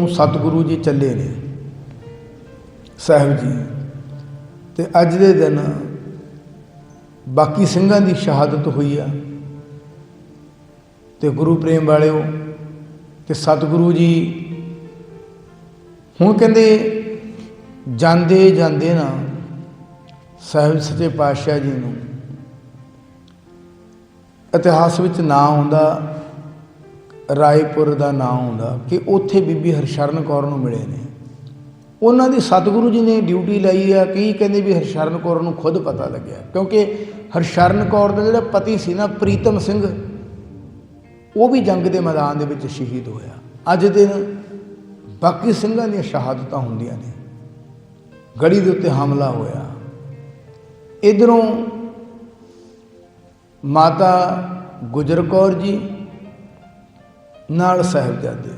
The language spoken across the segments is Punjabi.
ਨੂੰ ਸਤਿਗੁਰੂ ਜੀ ਚੱਲੇ ਨੇ। ਸਾਹਿਬ ਜੀ, ਤੇ ਅੱਜ ਦੇ ਦਿਨ ਬਾਕੀ ਸਿੰਘਾਂ ਦੀ ਸ਼ਹਾਦਤ ਹੋਈ ਆ। ਤੇ ਗੁਰੂ ਪ੍ਰੇਮ ਵਾਲਿਓ, ਤੇ ਸਤਿਗੁਰੂ ਜੀ ਹੁਣ ਕਹਿੰਦੇ, ਜਾਂਦੇ ਜਾਂਦੇ ਨਾ ਸਾਹਿਬ ਸੱਚੇ ਪਾਤਸ਼ਾਹ ਜੀ ਨੂੰ ਇਤਿਹਾਸ ਵਿੱਚ ਨਾਂ ਆਉਂਦਾ ਰਾਏਪੁਰ ਦਾ ਨਾਂ ਆਉਂਦਾ ਕਿ ਉੱਥੇ ਬੀਬੀ ਹਰਸ਼ਰਨ ਕੌਰ ਨੂੰ ਮਿਲੇ ਨੇ। ਉਹਨਾਂ ਦੀ ਸਤਿਗੁਰੂ ਜੀ ਨੇ ਡਿਊਟੀ ਲਈ ਆ, ਕਈ ਕਹਿੰਦੇ ਵੀ ਹਰਸ਼ਰਨ ਕੌਰ ਨੂੰ ਖੁਦ ਪਤਾ ਲੱਗਿਆ, ਕਿਉਂਕਿ ਹਰਸ਼ਰਨ ਕੌਰ ਦਾ ਜਿਹੜਾ ਪਤੀ ਸੀ ਨਾ, ਪ੍ਰੀਤਮ ਸਿੰਘ, ਉਹ ਵੀ ਜੰਗ ਦੇ ਮੈਦਾਨ ਦੇ ਵਿੱਚ ਸ਼ਹੀਦ ਹੋਇਆ। ਅੱਜ ਦਿਨ ਬਾਕੀ ਸਿੰਘਾਂ ਦੀਆਂ ਸ਼ਹਾਦਤਾਂ ਹੁੰਦੀਆਂ ਨੇ। ਗੜੀ ਦੇ ਉੱਤੇ ਹਮਲਾ ਹੋਇਆ। ਇਧਰੋਂ ਮਾਤਾ ਗੁਜਰ ਕੌਰ ਜੀ ਨਾਲ ਸਾਹਿਬਜ਼ਾਦੇ।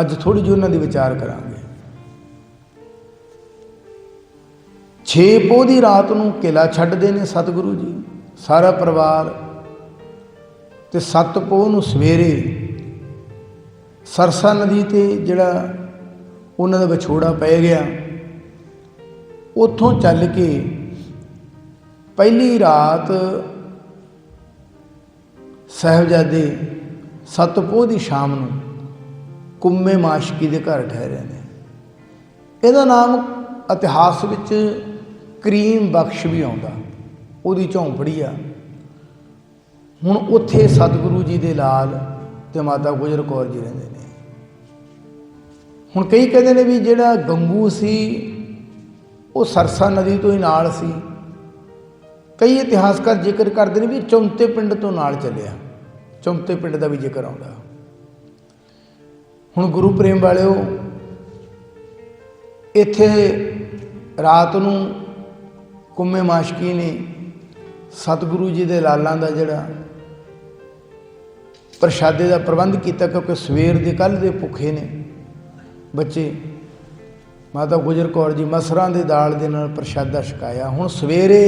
ਅੱਜ ਥੋੜੀ ਜਿਹੀ ਉਹਨਾਂ ਦੀ ਵਿਚਾਰ ਕਰਾਂਗੇ। 6 ਪੋਹ ਦੀ ਰਾਤ ਨੂੰ ਕਿਲਾ ਛੱਡਦੇ ਨੇ ਸਤਿਗੁਰੂ ਜੀ, ਸਾਰਾ ਪਰਿਵਾਰ। ਤੇ 7 ਪੋਹ ਨੂੰ ਸਵੇਰੇ ਸਰਸਾ ਨਦੀ ਤੇ ਜਿਹੜਾ ਉਹਨਾਂ ਦਾ ਵਿਛੋੜਾ ਪੈ ਗਿਆ, ਉੱਥੋਂ ਚੱਲ ਕੇ ਪਹਿਲੀ ਰਾਤ ਸਾਹਿਬਜ਼ਾਦੇ ਸਤਪੋਹ ਦੀ ਸ਼ਾਮ ਨੂੰ ਕੁੰਮੇ ਮਾਸ਼ਕੀ ਦੇ ਘਰ ਠਹਿਰੇ ਨੇ। ਇਹਦਾ ਨਾਮ ਇਤਿਹਾਸ ਵਿੱਚ ਕਰੀਮ ਬਖਸ਼ ਵੀ ਆਉਂਦਾ। ਉਹਦੀ ਝੌਂਪੜੀ ਆ। ਹੁਣ ਉੱਥੇ ਸਤਿਗੁਰੂ ਜੀ ਦੇ ਲਾਲ ਤੇ ਮਾਤਾ ਗੁਜਰ ਕੌਰ ਜੀ ਰਹਿੰਦੇ ਨੇ। ਹੁਣ ਕਈ ਕਹਿੰਦੇ ਨੇ ਵੀ ਜਿਹੜਾ ਗੰਗੂ ਸੀ, ਉਹ ਸਰਸਾ ਨਦੀ ਤੋਂ ਹੀ ਨਾਲ ਸੀ। ਕਈ ਇਤਿਹਾਸਕਾਰ ਜ਼ਿਕਰ ਕਰਦੇ ਨੇ ਵੀ ਚੌਂਤੇ ਪਿੰਡ ਤੋਂ ਨਾਲ ਚੱਲਿਆ। ਚੌਂਤੇ ਪਿੰਡ ਦਾ ਵੀ ਜ਼ਿਕਰ ਆਉਂਦਾ। ਹੁਣ ਗੁਰੂ ਪ੍ਰੇਮ ਵਾਲਿਓ, ਇੱਥੇ ਰਾਤ ਨੂੰ ਕੁੰਮੇ ਮਾਸ਼ਕੀ ਨੇ ਸਤਿਗੁਰੂ ਜੀ ਦੇ ਲਾਲਾਂ ਦਾ ਜਿਹੜਾ ਪ੍ਰਸ਼ਾਦੇ ਦਾ ਪ੍ਰਬੰਧ ਕੀਤਾ ਕਿਉਂਕਿ ਸਵੇਰ ਦੇ ਕੱਲ ਦੇ ਭੁੱਖੇ ਨੇ ਬੱਚੇ। ਮਾਤਾ ਗੁਜਰ ਕੌਰ ਜੀ ਮਸਰਾਂ ਦੇ ਦਾਲ ਦੇ ਨਾਲ ਪ੍ਰਸ਼ਾਦਾ ਛਕਾਇਆ। ਹੁਣ ਸਵੇਰੇ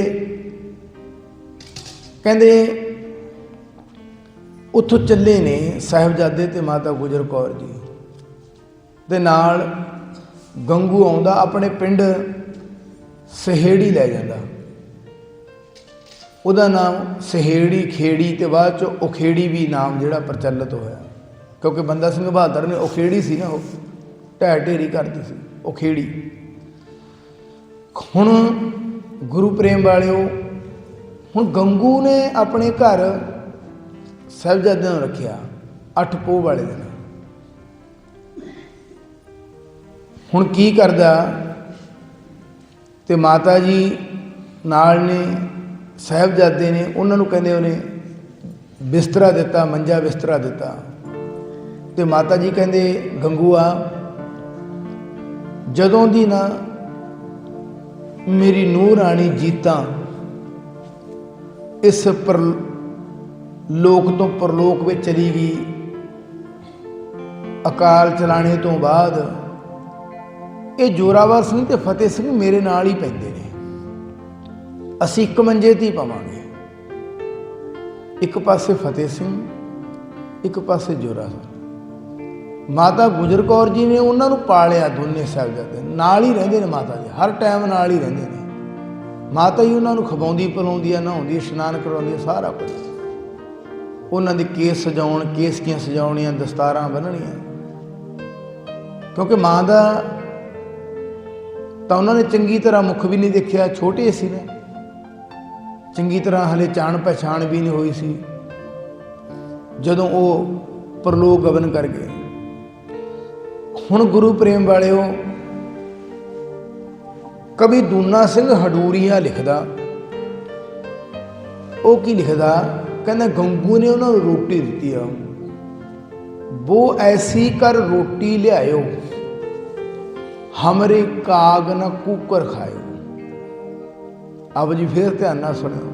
ਕਹਿੰਦੇ ਉੱਥੋਂ ਚੱਲੇ ਨੇ ਸਾਹਿਬਜ਼ਾਦੇ ਤੇ ਮਾਤਾ ਗੁਜਰ ਕੌਰ ਜੀ। ਦੇ ਨਾਲ ਗੰਗੂ ਆਉਂਦਾ, ਆਪਣੇ ਪਿੰਡ ਸਹੇੜੀ ਲੈ ਜਾਂਦਾ। ਉਹਦਾ ਨਾਮ ਸਹੇੜੀ ਖੇੜੀ ਤੇ ਬਾਅਦ ਚ ਉਖੇੜੀ ਵੀ ਨਾਮ ਜਿਹੜਾ ਪ੍ਰਚਲਿਤ ਹੋਇਆ। ਕਿਉਂਕਿ ਬੰਦਾ ਸਿੰਘ ਬਹਾਦਰ ਨੇ ਉਖੇੜੀ ਸੀ ਨਾ, ਉਹ ਢਹਿ ਢੇਰੀ ਕਰਦੀ ਸੀ, ਉਖੇੜੀ। ਹੁਣ ਗੁਰੂ ਪ੍ਰੇਮ ਵਾਲਿਓ, ਹੁਣ ਗੰਗੂ ਨੇ ਆਪਣੇ ਘਰ ਸਾਹਿਬਜ਼ਾਦਿਆਂ ਨੂੰ ਰੱਖਿਆ, ਅੱਠ ਪੋਹ ਵਾਲੇ ਦਿਨ। ਹੁਣ ਕੀ ਕਰਦਾ? ਤੇ ਮਾਤਾ ਜੀ ਨਾਲ ਨੇ, ਸਾਹਿਬਜ਼ਾਦੇ ਨੇ, ਉਹਨਾਂ ਨੂੰ ਕਹਿੰਦੇ ਉਹਨੇ ਬਿਸਤਰਾ ਦਿੱਤਾ, ਮੰਜਾ ਬਿਸਤਰਾ ਦਿੱਤਾ। ਤੇ ਮਾਤਾ ਜੀ ਕਹਿੰਦੇ, ਗੰਗੂਆ, ਜਦੋਂ ਦੀ ਨਾ ਮੇਰੀ ਨੂੰਹ ਰਾਣੀ ਜੀਤਾ, ਇਸ ਪਰ ਲੋਕ ਤੋਂ ਪਰਲੋਕ ਵਿੱਚ ਚਲੀ ਗਈ। ਅਕਾਲ ਚਲਾਣੇ ਤੋਂ ਬਾਅਦ ਇਹ ਜੋਰਾਵਰ ਸਿੰਘ ਤੇ ਫਤਿਹ ਸਿੰਘ ਮੇਰੇ ਨਾਲ ਹੀ ਪੈਂਦੇ ਨੇ। ਅਸੀਂ ਇੱਕ ਮੰਜੇ ਤੇ ਹੀ ਪਾਵਾਂਗੇ। ਇੱਕ ਪਾਸੇ ਫਤਿਹ ਸਿੰਘ, ਇੱਕ ਪਾਸੇ ਜੋਰਾ ਸਿੰਘ ਮਾਤਾ ਗੁਜਰ ਕੌਰ ਜੀ ਨੇ ਉਹਨਾਂ ਨੂੰ ਪਾਲਿਆ ਦੋਨੇ ਸਾਹਿਬਜ਼ਾਦੇ ਨਾਲ ਹੀ ਰਹਿੰਦੇ ਨੇ ਮਾਤਾ ਜੀ, ਹਰ ਟਾਈਮ ਨਾਲ ਹੀ ਰਹਿੰਦੇ ਨੇ। ਮਾਤਾ ਹੀ ਉਹਨਾਂ ਨੂੰ ਖਵਾਉਂਦੀ, ਪਿਲਾਉਂਦੀ ਆ, ਨਹਾਉਂਦੀ ਇਸ਼ਨਾਨ ਕਰਾਉਂਦੀ ਸਾਰਾ ਕੁਝ ਉਹਨਾਂ ਦੇ ਕੇਸ ਸਜਾਉਣ ਕੇਸਕੀਆਂ ਸਜਾਉਣੀਆਂ ਦਸਤਾਰਾਂ ਬੰਨਣੀਆਂ। ਕਿਉਂਕਿ ਮਾਂ ਦਾ ਤਾਂ ਉਹਨਾਂ ਨੇ ਚੰਗੀ ਤਰ੍ਹਾਂ ਮੁਖ ਵੀ ਨਹੀਂ ਦੇਖਿਆ, ਛੋਟੇ ਸੀ ਨਾ। ਚੰਗੀ ਤਰ੍ਹਾਂ ਹਲੇ ਜਾਣ ਪਛਾਣ ਵੀ ਨਹੀਂ ਹੋਈ ਸੀ। ਜਦੋਂ ਉਹ ਪਰਲੋਕ ਗਵਨ ਕਰ ਗਏ। ਹੁਣ ਗੁਰੂ ਪ੍ਰੇਮ ਵਾਲਿਓ, ਕਵੀ ਦੂਨਾ ਸਿੰਘ ਹਡੂਰੀਆ ਲਿਖਦਾ, ਉਹ ਕੀ ਲਿਖਦਾ? ਕਹਿੰਦਾ, ਗੰਗੂ ਨੇ ਉਹਨਾਂ ਨੂੰ ਰੋਟੀ ਦਿੱਤੀ ਆ। ਉਹ ਐਸੀ ਕਰ ਰੋਟੀ ਲਿਆਇਓ। ਹਮਰੇ ਕਾਗ ਨਾ ਕੂਕਰ ਖਾਇਓ। ਆਪ ਜੀ ਫੇਰ ਧਿਆਨ ਨਾਲ ਸੁਣਿਓ।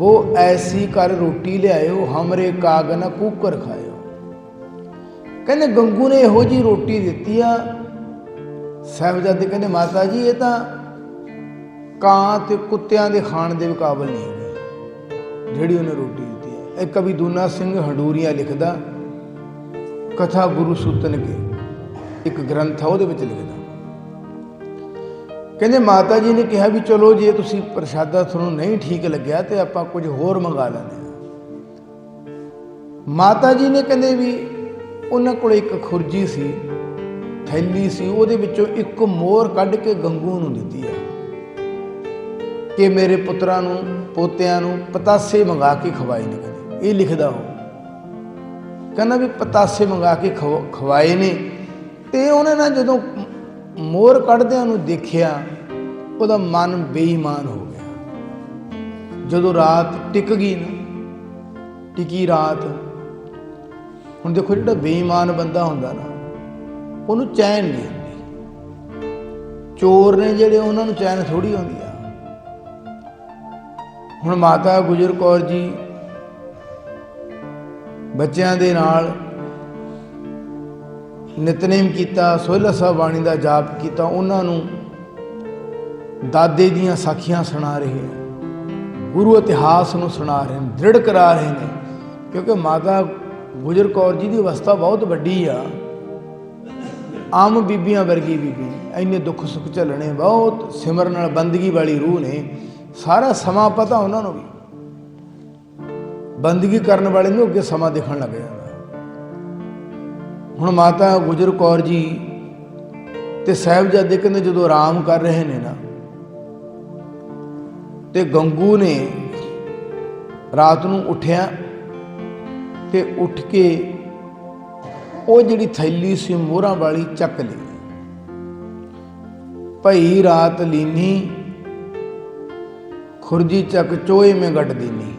ਉਹ ਐਸੀ ਕਰ ਰੋਟੀ ਲਿਆਇਓ, ਹਮਰੇ ਕਾਗ ਨਾ ਕੂਕਰ ਖਾਇਓ। ਕਹਿੰਦੇ, ਗੰਗੂ ਨੇ ਇਹੋ ਜੀ ਰੋਟੀ ਦਿੱਤੀ ਆ। ਸਾਹਿਬਜ਼ਾਦੇ ਕਹਿੰਦੇ, ਮਾਤਾ ਜੀ, ਇਹ ਤਾਂ ਕਾਂ ਤੇ ਕੁੱਤਿਆਂ ਦੇ ਖਾਣ ਦੇ ਮੁਕਾਬਲ ਨਹੀਂ ਜਿਹੜੀ ਉਹਨੇ ਰੋਟੀ ਦਿੱਤੀ ਹੈ। ਇਹ ਕਵੀ ਦੂਨਾ ਸਿੰਘ ਹੰਡੂਰੀਆ ਲਿਖਦਾ, ਕਥਾ ਗੁਰੂ ਸੂਤਨ ਕੇ, ਇੱਕ ਗ੍ਰੰਥ ਆ, ਉਹਦੇ ਵਿੱਚ ਲਿਖਦਾ। ਕਹਿੰਦੇ ਮਾਤਾ ਜੀ ਨੇ ਕਿਹਾ ਵੀ ਚਲੋ ਜੇ ਤੁਸੀਂ ਪ੍ਰਸ਼ਾਦਾ ਤੁਹਾਨੂੰ ਨਹੀਂ ਠੀਕ ਲੱਗਿਆ ਤੇ ਆਪਾਂ ਕੁਝ ਹੋਰ ਮੰਗਾ ਲੈਂਦੇ ਹਾਂ। ਮਾਤਾ ਜੀ ਨੇ ਕਹਿੰਦੇ ਵੀ ਉਹਨਾਂ ਕੋਲ ਇੱਕ ਖੁਰਜੀ ਸੀ, ਥੈਲੀ ਸੀ, ਉਹਦੇ ਵਿੱਚੋਂ ਇੱਕ ਮੋਰ ਕੱਢ ਕੇ ਗੰਗੂ ਨੂੰ ਦਿੱਤੀ ਆ। ਕਿ ਮੇਰੇ ਪੁੱਤਰਾਂ ਨੂੰ, ਪੋਤਿਆਂ ਨੂੰ ਪਤਾਸੇ ਮੰਗਾ ਕੇ ਖਵਾਏ ਨੇ ਕਹਿੰਦੇ ਇਹ ਲਿਖਦਾ ਉਹ। ਕਹਿੰਦਾ ਵੀ ਪਤਾਸੇ ਮੰਗਾ ਕੇ ਖਵਾ- ਖਵਾਏ ਨੇ। ਤੇ ਉਹਨੇ ਨਾ ਜਦੋਂ ਮੋਰ ਕੱਢਦਿਆਂ ਨੂੰ ਦੇਖਿਆ, ਉਹਦਾ ਮਨ ਬੇਈਮਾਨ ਹੋ ਗਿਆ। ਜਦੋਂ ਰਾਤ ਟਿਕ ਗਈ ਨਾ, ਟਿਕੀ ਰਾਤ, ਹੁਣ ਦੇਖੋ ਜਿਹੜਾ ਬੇਈਮਾਨ ਬੰਦਾ ਹੁੰਦਾ ਨਾ, ਉਹਨੂੰ ਚੈਨ ਨਹੀਂ ਹੁੰਦੀ। ਚੋਰ ਨੇ ਜਿਹੜੇ ਉਹਨਾਂ ਨੂੰ ਚੈਨ ਥੋੜੀ ਹੁੰਦੀ ਆ। ਹੁਣ ਮਾਤਾ ਗੁਜਰ ਕੌਰ ਜੀ ਬੱਚਿਆਂ ਦੇ ਨਾਲ ਨਿਤਨੇਮ ਕੀਤਾ, ਸੋਹਿਲਾ ਸਾਹਿਬ ਬਾਣੀ ਦਾ ਜਾਪ ਕੀਤਾ, ਉਹਨਾਂ ਨੂੰ ਦਾਦੇ ਦੀਆਂ ਸਾਖੀਆਂ ਸੁਣਾ ਰਹੇ ਹੈ ਗੁਰੂ ਇਤਿਹਾਸ ਨੂੰ ਸੁਣਾ ਰਹੇ ਨੇ, ਦ੍ਰਿੜ ਕਰਾ ਰਹੇ ਨੇ, ਕਿਉਂਕਿ ਮਾਤਾ ਗੁਜਰ ਕੌਰ ਜੀ ਦੀ ਅਵਸਥਾ ਬਹੁਤ ਵੱਡੀ ਆ ਆਮ ਬੀਬੀਆਂ ਵਰਗੀ ਬੀਬੀ ਨਹੀਂ। ਇੰਨੇ ਦੁੱਖ ਸੁੱਖ ਝੱਲਣੇ, ਬਹੁਤ ਸਿਮਰਨ ਨਾਲ ਬੰਦਗੀ ਵਾਲੀ ਰੂਹ ਨੇ ਸਾਰਾ ਸਮਾਂ ਪਤਾ ਉਹਨਾਂ ਨੂੰ ਵੀ। ਬੰਦਗੀ ਕਰਨ ਵਾਲੇ ਨੂੰ ਅੱਗੇ ਸਮਾਂ ਦੇਖਣ ਲੱਗ ਜਾਂਦਾ। ਹੁਣ ਮਾਤਾ ਗੁਜਰ ਕੌਰ ਜੀ ਤੇ ਸਾਹਿਬਜ਼ਾਦੇ ਕਹਿੰਦੇ ਜਦੋਂ ਆਰਾਮ ਕਰ ਰਹੇ ਨੇ ਨਾ, ਤੇ ਗੰਗੂ ਨੇ ਰਾਤ ਨੂੰ ਉੱਠਿਆ ਤੇ ਉੱਠ ਕੇ ਉਹ ਜਿਹੜੀ ਥੈਲੀ ਸੀ ਮੋਹਰਾਂ ਵਾਲੀ ਚੱਕ ਲਈ। ਭਈ ਰਾਤ ਲੀਨੀ ਖੁਰਜੀ ਚੱਕ ਚੋਏ ਮੇ ਗੱਡ ਦੀਨੀ।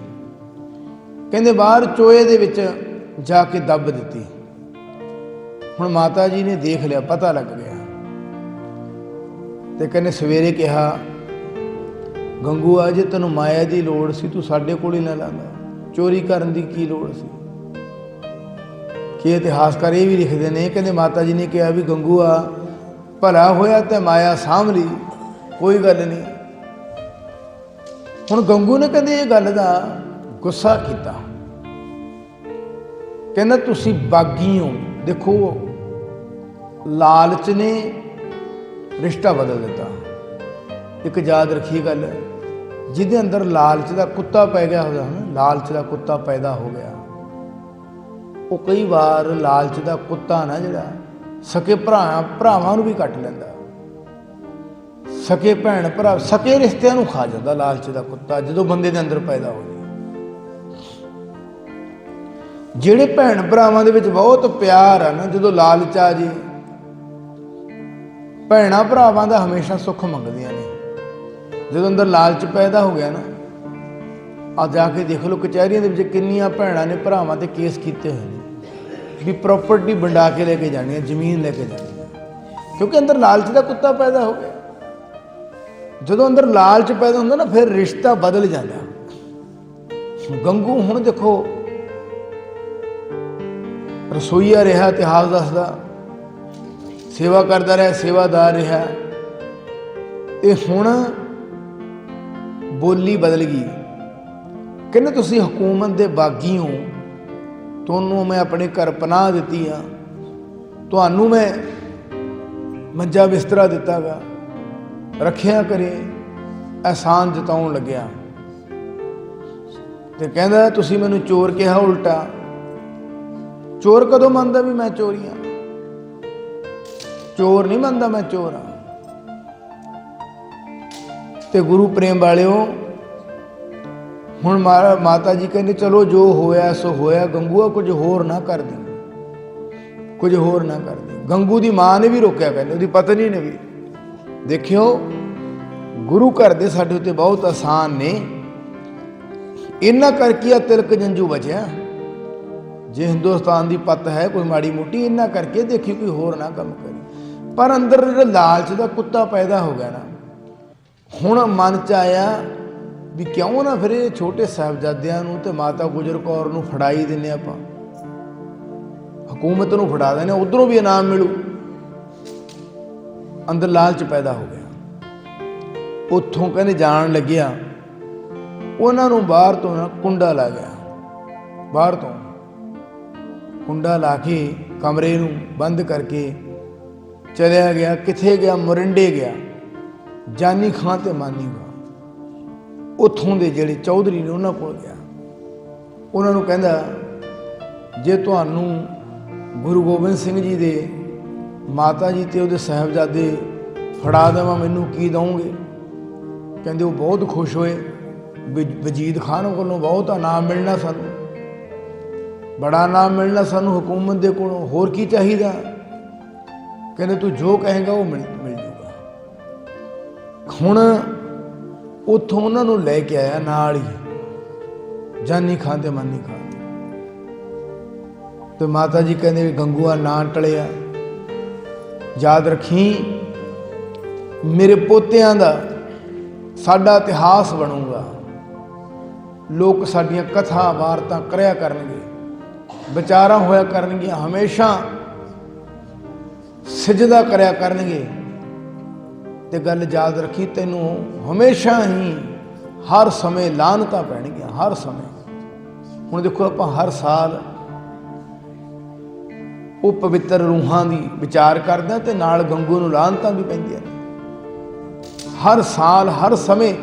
ਕਹਿੰਦੇ ਬਾਹਰ ਚੋਏ ਦੇ ਵਿੱਚ ਜਾ ਕੇ ਦੱਬ ਦਿੱਤੀ। ਹੁਣ ਮਾਤਾ ਜੀ ਨੇ ਦੇਖ ਲਿਆ, ਪਤਾ ਲੱਗ ਗਿਆ। ਤੇ ਕਹਿੰਦੇ ਸਵੇਰੇ ਕਿਹਾ, ਗੰਗੂ ਆ ਜੇ ਤੈਨੂੰ ਮਾਇਆ ਦੀ ਲੋੜ ਸੀ, ਤੂੰ ਸਾਡੇ ਕੋਲ ਹੀ ਨਾ ਲਾਂਦਾ ਚੋਰੀ ਕਰਨ ਦੀ ਕੀ ਲੋੜ ਸੀ? ਕਿ ਇਤਿਹਾਸਕਾਰ ਇਹ ਵੀ ਲਿਖਦੇ ਨੇ, ਕਹਿੰਦੇ ਮਾਤਾ ਜੀ ਨੇ ਕਿਹਾ ਵੀ ਗੰਗੂ ਆ ਭਲਾ ਹੋਇਆ ਤੇ ਮਾਇਆ ਸਾਂਭ ਲਈ, ਕੋਈ ਗੱਲ ਨਹੀਂ। ਹੁਣ ਗੰਗੂ ਨੇ ਕਹਿੰਦੇ ਇਹ ਗੱਲ ਦਾ ਗੁੱਸਾ ਕੀਤਾ? ਕਹਿੰਦਾ, ਤੁਸੀਂ ਬਾਗੀ ਹੋ। ਦੇਖੋ, ਲਾਲਚ ਨੇ ਰਿਸ਼ਤਾ ਬਦਲ ਦਿੱਤਾ। ਇੱਕ ਯਾਦ ਰੱਖੀ ਗੱਲ, ਜਿਹਦੇ ਅੰਦਰ ਲਾਲਚ ਦਾ ਕੁੱਤਾ ਪੈ ਗਿਆ ਹੋਇਆ ਨਾ ਲਾਲਚ ਦਾ ਕੁੱਤਾ ਪੈਦਾ ਹੋ ਗਿਆ। ਉਹ ਕਈ ਵਾਰ ਲਾਲਚ ਦਾ ਕੁੱਤਾ ਨਾ ਜਿਹੜਾ ਸਕੇ ਭਰਾ ਭਰਾਵਾਂ ਨੂੰ ਵੀ ਕੱਟ ਲੈਂਦਾ। ਸਕੇ ਭੈਣ ਭਰਾ, ਸਕੇ ਰਿਸ਼ਤਿਆਂ ਨੂੰ ਖਾ ਜਾਂਦਾ ਲਾਲਚ ਦਾ ਕੁੱਤਾ, ਜਦੋਂ ਬੰਦੇ ਦੇ ਅੰਦਰ ਪੈਦਾ ਹੋ ਜਾਏ। ਜਿਹੜੇ ਭੈਣ ਭਰਾਵਾਂ ਦੇ ਵਿੱਚ ਬਹੁਤ ਪਿਆਰ ਆ ਨਾ, ਜਦੋਂ ਲਾਲਚ ਆ ਜੇ, ਭੈਣਾਂ ਭਰਾਵਾਂ ਦਾ ਹਮੇਸ਼ਾ ਸੁੱਖ ਮੰਗਦੀਆਂ ਨੇ। ਜਦੋਂ ਅੰਦਰ ਲਾਲਚ ਪੈਦਾ ਹੋ ਗਿਆ ਨਾ, ਆ ਜਾ ਕੇ ਦੇਖ ਲਓ ਕਚਹਿਰੀਆਂ ਦੇ ਵਿੱਚ ਕਿੰਨੀਆਂ ਭੈਣਾਂ ਨੇ ਭਰਾਵਾਂ ਤੇ ਕੇਸ ਕੀਤੇ ਹੋਏ ਨੇ, ਵੀ ਪ੍ਰਾਪਰਟੀ ਵੰਡਾ ਕੇ ਲੈ ਕੇ ਜਾਣੀ ਹੈ ਜ਼ਮੀਨ ਲੈ ਕੇ ਜਾਣੀ ਹੈ ਕਿਉਂਕਿ ਅੰਦਰ ਲਾਲਚ ਦਾ ਕੁੱਤਾ ਪੈਦਾ ਹੋ ਗਿਆ। ਜਦੋਂ ਅੰਦਰ ਲਾਲਚ ਪੈਦਾ ਹੁੰਦਾ ਨਾ, ਫਿਰ ਰਿਸ਼ਤਾ ਬਦਲ ਜਾਂਦਾ। ਗੰਗੂ, ਹੁਣ ਦੇਖੋ, ਰਸੋਈਆ ਰਿਹਾ, ਇਤਿਹਾਸ ਦੱਸਦਾ। ਸੇਵਾ ਕਰਦਾ ਰਿਹਾ, ਸੇਵਾਦਾਰ ਰਿਹਾ। ਤੇ ਹੁਣ ਬੋਲੀ ਬਦਲ ਗਈ। ਕਹਿੰਦੇ, ਤੁਸੀਂ ਹਕੂਮਤ ਦੇ ਬਾਗੀ ਹੋ। ਤੁਹਾਨੂੰ ਮੈਂ ਆਪਣੇ ਘਰ ਪਨਾਹ ਦਿੱਤੀ ਆ। ਤੁਹਾਨੂੰ ਮੈਂ ਮੰਜਾ ਬਿਸਤਰਾ ਦਿੱਤਾਗਾ। ਰੱਖਿਆ ਕਰੇ, ਅਹਿਸਾਨ ਜਤਾਉਣ ਲੱਗਿਆ। ਤੇ ਕਹਿੰਦਾ, ਤੁਸੀਂ ਮੈਨੂੰ ਚੋਰ ਕਿਹਾ ਉਲਟਾ। ਚੋਰ ਕਦੋਂ ਮੰਨਦਾ ਵੀ ਮੈਂ ਚੋਰੀ ਚੋਰੀਆਂ? ਚੋਰ ਨਹੀਂ ਮੰਨਦਾ ਮੈਂ ਚੋਰ। ਆ ਤੇ ਗੁਰੂ ਪ੍ਰੇਮ ਵਾਲਿਓ, ਹੁਣ ਮਾਰਾ, ਮਾਤਾ ਜੀ ਕਹਿੰਦੇ, ਚਲੋ ਜੋ ਹੋਇਆ, ਸੋ ਹੋਇਆ। ਗੰਗੂਆ, ਕੁਝ ਹੋਰ ਨਾ ਕਰ ਦੇ। ਕੁਝ ਹੋਰ ਨਾ ਕਰ ਦੇ। ਗੰਗੂ ਦੀ ਮਾਂ ਨੇ ਵੀ ਰੋਕਿਆ, ਕਹਿੰਦੇ। ਉਹਦੀ ਪਤਨੀ ਨੇ ਵੀ। ਦੇਖਿਓ, ਗੁਰੂ ਘਰ ਦੇ ਸਾਡੇ ਉੱਤੇ ਬਹੁਤ ਆਸਾਨ ਨੇ। ਇਹਨਾਂ ਕਰਕੇ ਆ ਤਿਲਕ ਜੰਜੂ ਬਚਿਆ। ਜੇ ਹਿੰਦੁਸਤਾਨ ਦੀ ਪੱਤ ਹੈ, ਕੋਈ ਮਾੜੀ ਮੋਟੀ ਇਹਨਾਂ ਕਰਕੇ ਦੇਖੀ ਕੋਈ ਹੋਰ ਨਾ ਕੰਮ ਕਰੇ। ਪਰ ਅੰਦਰ ਜਿਹੜਾ ਲਾਲਚ ਦਾ ਕੁੱਤਾ ਪੈਦਾ ਹੋ ਗਿਆ ਨਾ, ਹੁਣ ਮਨ ਚ ਆਇਆ ਵੀ ਕਿਉਂ ਨਾ ਫਿਰ ਇਹ ਛੋਟੇ ਸਾਹਿਬਜ਼ਾਦਿਆਂ ਨੂੰ ਤੇ ਮਾਤਾ ਗੁਜਰ ਕੌਰ ਨੂੰ ਫੜਾਈ ਦਿੰਨੇ ਆਪਾਂ। ਹਕੂਮਤ ਨੂੰ ਫੜਾ ਦਿੰਨੇ ਉਧਰੋਂ ਵੀ ਇਨਾਮ ਮਿਲੂ। ਅੰਦਰ ਲਾਲਚ ਪੈਦਾ ਹੋ ਗਿਆ। ਉੱਥੋਂ ਕਹਿੰਦੇ ਜਾਣ ਲੱਗਿਆ। ਉਹਨਾਂ ਨੂੰ ਬਾਹਰ ਤੋਂ ਨਾ ਕੁੰਡਾ ਲਾ ਗਿਆ। ਬਾਹਰ ਤੋਂ ਕੁੰਡਾ ਲਾ ਕੇ ਕਮਰੇ ਨੂੰ ਬੰਦ ਕਰਕੇ ਚਲਿਆ ਗਿਆ। ਕਿੱਥੇ ਗਿਆ? ਮਰਿੰਡੇ ਗਿਆ। ਜਾਨੀ ਖਾਂ ਤੇ ਮਾਨੀ ਖਾਂ। ਉੱਥੋਂ ਦੇ ਜਿਹੜੇ ਚੌਧਰੀ ਨੇ ਉਹਨਾਂ ਕੋਲ ਗਿਆ। ਉਹਨਾਂ ਨੂੰ ਕਹਿੰਦਾ, ਜੇ ਤੁਹਾਨੂੰ ਗੁਰੂ ਗੋਬਿੰਦ ਸਿੰਘ ਜੀ ਦੇ ਮਾਤਾ ਜੀ ਤੇ ਉਹਦੇ ਸਾਹਿਬਜ਼ਾਦੇ ਫੜਾ ਦੇਵਾਂ, ਮੈਨੂੰ ਕੀ ਦਵੋਗੇ ਕਹਿੰਦੇ ਉਹ ਬਹੁਤ ਖੁਸ਼ ਹੋਏ। ਵੀ ਵਜੀਦ ਖਾਨ ਕੋਲੋਂ ਬਹੁਤ ਇਨਾਮ ਮਿਲਣਾ ਸਾਨੂੰ। ਬੜਾ ਇਨਾਮ ਮਿਲਣਾ ਸਾਨੂੰ ਹਕੂਮਤ ਦੇ ਕੋਲੋਂ, ਹੋਰ ਕੀ ਚਾਹੀਦਾ? ਕਹਿੰਦੇ ਤੂੰ ਜੋ ਕਹੇਗਾ ਉਹ ਮਿਲ ਮਿਲ ਜੂਗਾ। ਹੁਣ ਉੱਥੋਂ ਉਹਨਾਂ ਨੂੰ ਲੈ ਕੇ ਆਇਆ ਨਾਲ ਹੀ, ਜਾਨੀ ਖਾਂ ਤੇ ਮਾਨੀ ਖਾਂ ਤੇ ਮਾਤਾ ਜੀ ਕਹਿੰਦੇ ਗੰਗੂਆ ਨਾ ਟਲਿਆ। ਯਾਦ ਰੱਖੀ, ਮੇਰੇ ਪੋਤਿਆਂ ਦਾ ਸਾਡਾ ਇਤਿਹਾਸ ਬਣੂਗਾ। ਲੋਕ ਸਾਡੀਆਂ ਕਥਾ ਵਾਰਤਾ ਕਰਿਆ ਕਰਨਗੇ, ਵਿਚਾਰਾਂ ਹੋਇਆ ਕਰਨਗੀਆਂ, ਹਮੇਸ਼ਾ ਸਜਦਾ ਕਰਿਆ ਕਰਨਗੇ। ਤੇ ਗੱਲ ਯਾਦ ਰੱਖੀ, ਤੈਨੂੰ ਹਮੇਸ਼ਾ ਹੀ ਹਰ ਸਮੇਂ ਲਾਨਤਾਂ ਪੈਣਗੀਆਂ, ਹਰ ਸਮੇਂ। ਹੁਣ ਦੇਖੋ ਆਪਾਂ ਹਰ ਸਾਲ ਉਹ ਪਵਿੱਤਰ ਰੂਹਾਂ ਦੀ ਵਿਚਾਰ ਕਰਦਾ ਹਾਂ ਤੇ ਨਾਲ ਗੰਗੂ ਨੂੰ ਲਾਹਨਤਾਂ ਵੀ ਪੈਂਦੀਆਂ ਹਰ ਸਾਲ, ਹਰ ਸਮੇਂ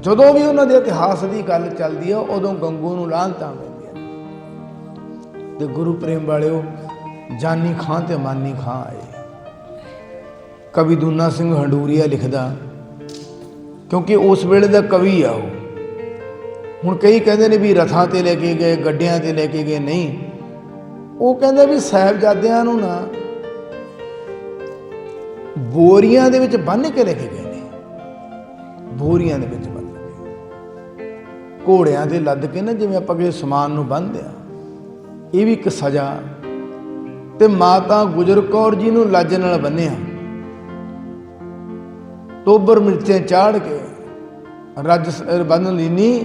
ਜਦੋਂ ਵੀ ਉਹਨਾਂ ਦੇ ਇਤਿਹਾਸ ਦੀ ਗੱਲ ਚੱਲਦੀ ਆ, ਉਦੋਂ ਗੰਗੂ ਨੂੰ ਲਾਹਨਤਾਂ ਪੈਂਦੀਆਂ ਨੇ। ਤੇ ਗੁਰੂ ਪ੍ਰੇਮ ਵਾਲਿਓ, ਜਾਨੀ ਖਾਂ ਤੇ ਮਾਨੀ ਖਾਂ ਆਏ। ਕਵੀ ਦੂਨਾ ਸਿੰਘ ਹੰਡੂਰੀਆ ਲਿਖਦਾ, ਕਿਉਂਕਿ ਉਸ ਵੇਲੇ ਦਾ ਕਵੀ ਆ ਉਹ। ਹੁਣ ਕਈ ਕਹਿੰਦੇ ਨੇ ਵੀ ਰਥਾਂ ਤੇ ਲੈ ਕੇ ਗਏ, ਗੱਡਿਆਂ ਤੇ ਲੈ ਕੇ ਗਏ, ਨਹੀਂ। ਉਹ ਕਹਿੰਦੇ ਵੀ ਸਾਹਿਬਜ਼ਾਦਿਆਂ ਨੂੰ ਨਾ ਬੋਰੀਆਂ ਦੇ ਵਿੱਚ ਬੰਨ੍ਹ ਕੇ ਲੈ ਗਏ ਨੇ। ਬੋਰੀਆਂ ਦੇ ਵਿੱਚ ਬੰਨ ਕੇ। ਘੋੜਿਆਂ ਤੇ ਲੱਦ ਕੇ ਨਾ ਜਿਵੇਂ ਆਪਾਂ ਕਿਸੇ ਸਮਾਨ ਨੂੰ ਬੰਨਦੇ ਆ। ਇਹ ਵੀ ਇੱਕ ਸਜ਼ਾ। ਤੇ ਮਾਤਾ ਗੁਜਰ ਕੌਰ ਜੀ ਨੂੰ ਲੱਜ ਨਾਲ ਬੰਨਿਆ ਟੋਬਰ ਮਿਰਚੇ ਚਾੜ ਕੇ ਰੱਜ ਬੰਨ ਲੀਨੀ,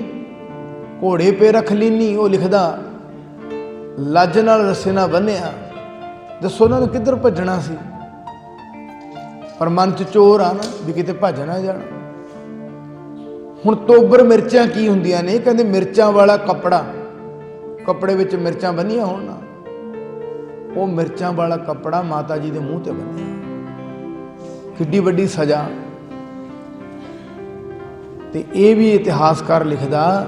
ਘੋੜੇ ਪੇ ਰੱਖ ਲੀਨੀ, ਉਹ ਲਿਖਦਾ ਲੱਜ ਨਾਲ ਰੱਸੇ ਨਾਲ ਬੰਨਿਆ ਦੱਸੋ ਉਹਨਾਂ ਨੂੰ ਕਿੱਧਰ ਭੱਜਣਾ ਸੀ? ਪਰ ਮਨ ਚ ਚੋਰ ਆ ਨਾ, ਵੀ ਕਿਤੇ ਭੱਜ ਨਾ ਜਾਣ। ਹੁਣ ਤੋਬਰ ਮਿਰਚਾਂ ਕੀ ਹੁੰਦੀਆਂ ਨੇ? ਕਹਿੰਦੇ ਮਿਰਚਾਂ ਵਾਲਾ ਕੱਪੜਾ। ਕੱਪੜੇ ਵਿੱਚ ਮਿਰਚਾਂ ਬੰਨੀਆਂ ਹੋਣ ਉਹ ਮਿਰਚਾਂ ਵਾਲਾ ਕੱਪੜਾ ਮਾਤਾ ਜੀ ਦੇ ਮੂੰਹ ਤੇ ਬੰਨਿਆ ਕਿੱਡੀ ਵੱਡੀ ਸਜ਼ਾ। ਤੇ ਇਹ ਵੀ ਇਤਿਹਾਸਕਾਰ ਲਿਖਦਾ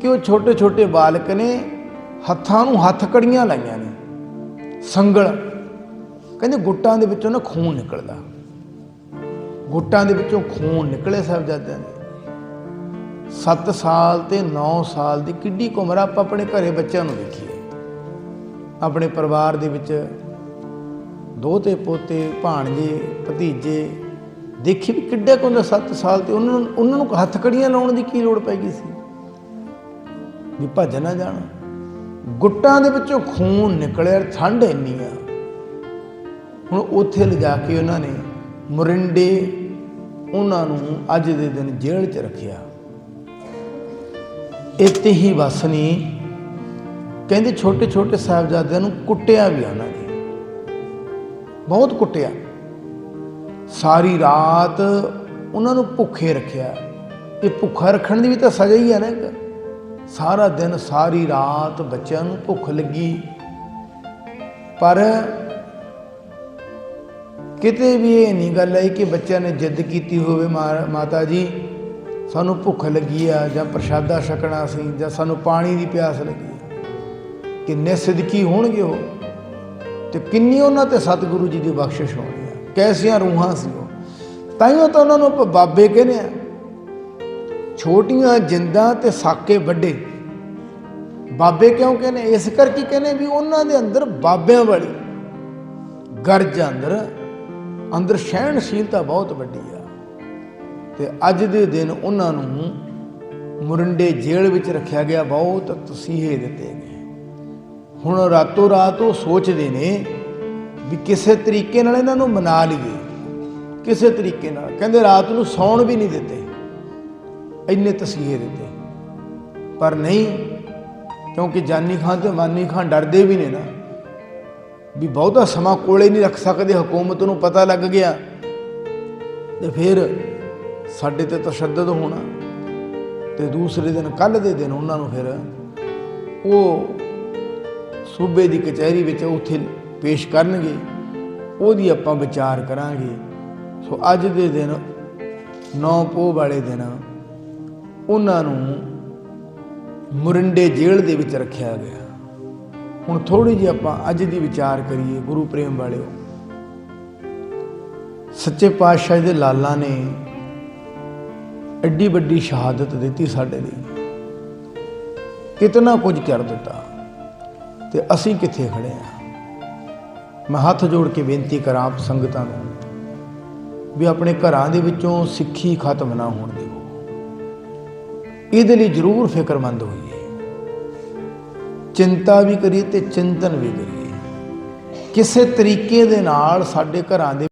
ਕਿ ਉਹ ਛੋਟੇ ਛੋਟੇ ਬਾਲਕ ਨੇ ਹੱਥਾਂ ਨੂੰ ਹੱਥ ਕੜੀਆਂ ਲਾਈਆਂ ਨੇ। ਸੰਗਲ, ਕਹਿੰਦੇ ਗੁੱਟਾਂ ਦੇ ਵਿੱਚੋਂ ਨਾ ਖੂਨ ਨਿਕਲਦਾ। ਗੁੱਟਾਂ ਦੇ ਵਿੱਚੋਂ ਖੂਨ ਨਿਕਲੇ ਸਾਹਿਬਜ਼ਾਦਿਆਂ ਦੇ। 7 ਸਾਲ ਤੇ 9 ਸਾਲ ਦੀ ਕਿੱਡੀ ਕੁ ਉਮਰ ਆਪਾਂ ਆਪਣੇ ਘਰੇ ਬੱਚਿਆਂ ਨੂੰ ਦੇਖੀਏ। ਆਪਣੇ ਪਰਿਵਾਰ ਦੇ ਵਿੱਚ ਦੋਤੇ ਪੋਤੇ, ਭਾਣਜੇ, ਭਤੀਜੇ, ਦੇਖੀ ਵੀ ਕਿੱਡੇ ਕੁ ਹੁੰਦਾ 7 ਸਾਲ ਤੇ ਉਹਨਾਂ ਨੂੰ ਉਹਨਾਂ ਨੂੰ ਹੱਥ ਕੜੀਆਂ ਲਾਉਣ ਦੀ ਕੀ ਲੋੜ ਪੈ ਗਈ ਸੀ? ਵੀ ਭੱਜ ਨਾ ਜਾਣ। ਗੁੱਟਾਂ ਦੇ ਵਿੱਚੋਂ ਖੂਨ ਨਿਕਲਿਆ, ਠੰਡ ਇੰਨੀ ਆ। ਹੁਣ ਉੱਥੇ ਲਿਜਾ ਕੇ ਉਹਨਾਂ ਨੇ ਮੁਰਿੰਡੇ ਉਹਨਾਂ ਨੂੰ ਅੱਜ ਦੇ ਦਿਨ ਜੇਲ੍ਹ 'ਚ ਰੱਖਿਆ। ਇੱਥੇ ਹੀ ਬਸ ਨਹੀਂ ਕਹਿੰਦੇ ਛੋਟੇ ਛੋਟੇ ਸਾਹਿਬਜ਼ਾਦਿਆਂ ਨੂੰ ਕੁੱਟਿਆ ਵੀ ਉਹਨਾਂ ਨੇ। ਬਹੁਤ ਕੁੱਟਿਆ। ਸਾਰੀ ਰਾਤ ਉਹਨਾਂ ਨੂੰ ਭੁੱਖੇ ਰੱਖਿਆ। ਇਹ ਭੁੱਖਾ ਰੱਖਣ ਦੀ ਵੀ ਤਾਂ ਸਜ਼ਾ ਹੀ ਹੈ ਨਾ ਸਾਰਾ ਦਿਨ ਸਾਰੀ ਰਾਤ ਬੱਚਿਆਂ ਨੂੰ ਭੁੱਖ ਲੱਗੀ। ਪਰ ਕਿਤੇ ਵੀ ਇਹ ਨਹੀਂ ਗੱਲ ਆਈ ਕਿ ਬੱਚਿਆਂ ਨੇ ਜਿੱਦ ਕੀਤੀ ਹੋਵੇ ਮਾ- ਮਾਤਾ ਜੀ, ਸਾਨੂੰ ਭੁੱਖ ਲੱਗੀ ਆ ਜਾਂ ਪ੍ਰਸ਼ਾਦਾ ਛਕਣਾ ਸੀ ਜਾਂ ਸਾਨੂੰ ਪਾਣੀ ਦੀ ਪਿਆਸ ਲੱਗੀ ਕਿੰਨੇ ਸਿੱਧਕੀ ਹੋਣਗੇ ਉਹ? ਤੇ ਕਿੰਨੀ ਉਹਨਾਂ ਤੇ ਸਤਿਗੁਰੂ ਜੀ ਦੀ ਬਖਸ਼ਿਸ਼ ਹੋਣੀ ਆ। ਕੈਸੀਆਂ ਰੂਹਾਂ ਸੀ ਉਹ। ਤਾਈਓ ਤਾਂ ਉਹਨਾਂ ਨੂੰ ਆਪਾਂ ਬਾਬੇ ਕਹਿੰਦੇ ਆ। ਛੋਟੀਆਂ ਜਿੰਦਾਂ ਤੇ ਸਾਕੇ ਵੱਡੇ। ਬਾਬੇ ਕਿਉਂ ਕਹਿੰਦੇ? ਇਸ ਕਰਕੇ ਕਹਿੰਦੇ ਵੀ ਉਹਨਾਂ ਦੇ ਅੰਦਰ ਬਾਬਿਆਂ ਵਾਲੀ। ਗਰਜ ਅੰਦਰ ਅੰਦਰ ਸਹਿਣਸ਼ੀਲਤਾ ਬਹੁਤ ਵੱਡੀ ਆ। ਤੇ ਅੱਜ ਦੇ ਦਿਨ ਉਹਨਾਂ ਨੂੰ ਮੁਰੰਡੇ ਜੇਲ੍ਹ ਵਿੱਚ ਰੱਖਿਆ ਗਿਆ, ਬਹੁਤ ਤਸੀਹੇ ਦਿੱਤੇ ਗਏ। ਹੁਣ ਰਾਤੋਂ ਰਾਤ ਉਹ ਸੋਚਦੇ ਨੇ ਵੀ ਕਿਸੇ ਤਰੀਕੇ ਨਾਲ ਇਹਨਾਂ ਨੂੰ ਮਨਾ ਲਈਏ। ਕਿਸੇ ਤਰੀਕੇ ਨਾਲ। ਕਹਿੰਦੇ ਰਾਤ ਨੂੰ ਸੌਣ ਵੀ ਨਹੀਂ ਦਿੱਤੇ। ਇੰਨੇ ਤਸੀਹੇ ਦਿੱਤੇ। ਪਰ ਨਹੀਂ, ਕਿਉਂਕਿ ਜਾਨੀ ਖਾਨ ਤੇ ਮਾਨੀ ਖਾਨ ਡਰਦੇ ਵੀ ਨੇ ਨਾ। ਵੀ ਬਹੁਤਾ ਸਮਾਂ ਕੋਲੇ ਨਹੀਂ ਰੱਖ ਸਕਦੇ, ਹਕੂਮਤ ਨੂੰ ਪਤਾ ਲੱਗ ਗਿਆ। ਤੇ ਫਿਰ ਸਾਡੇ ਤੇ ਤਸ਼ੱਦਦ ਹੋਣਾ ਤੇ ਦੂਸਰੇ ਦਿਨ ਕੱਲ ਦੇ ਦਿਨ ਉਹਨਾਂ ਨੂੰ ਫਿਰ ਉਹ ਸੂਬੇ ਦੀ ਕਚਹਿਰੀ ਵਿੱਚ ਉੱਥੇ ਪੇਸ਼ ਕਰਨਗੇ। ਉਹਦੀ ਆਪਾਂ ਵਿਚਾਰ ਕਰਾਂਗੇ। ਸੋ ਅੱਜ ਦੇ ਦਿਨ, ਨੌ ਪੋਹ ਵਾਲੇ ਦਿਨ ਉਹਨਾਂ ਨੂੰ ਮੁਰਿੰਡੇ ਜੇਲ੍ਹ ਦੇ ਵਿੱਚ ਰੱਖਿਆ ਗਿਆ। ਹੁਣ ਥੋੜੀ ਜਿਹੀ ਆਪਾਂ ਅੱਜ ਦੀ ਵਿਚਾਰ ਕਰੀਏ, ਗੁਰੂ ਪ੍ਰੇਮ ਵਾਲਿਓ। ਸੱਚੇ ਪਾਤਸ਼ਾਹ ਦੇ ਲਾਲਾਂ ਨੇ ਐਡੀ ਵੱਡੀ ਸ਼ਹਾਦਤ ਦਿੱਤੀ ਸਾਡੇ ਲਈ। ਕਿਤਨਾ ਕੁਝ ਕਰ ਦਿੱਤਾ ਤੇ ਅਸੀਂ ਕਿੱਥੇ ਖੜੇ ਆ? ਮੈਂ ਹੱਥ ਜੋੜ ਕੇ ਬੇਨਤੀ ਕਰਾਂ ਆਪ ਸੰਗਤਾਂ ਨੂੰ ਵੀ ਆਪਣੇ ਘਰਾਂ ਦੇ ਵਿੱਚੋਂ ਸਿੱਖੀ ਖਤਮ ਨਾ ਹੋਣ ਦੇ ਇਹਦੇ ਲਈ ਜ਼ਰੂਰ ਫਿਕਰਮੰਦ ਹੋਈਏ। ਚਿੰਤਾ ਵੀ ਕਰੀਏ ਤੇ ਚਿੰਤਨ ਵੀ ਕਰੀਏ। ਕਿਸੇ ਤਰੀਕੇ ਦੇ ਨਾਲ ਸਾਡੇ ਘਰਾਂ ਦੇ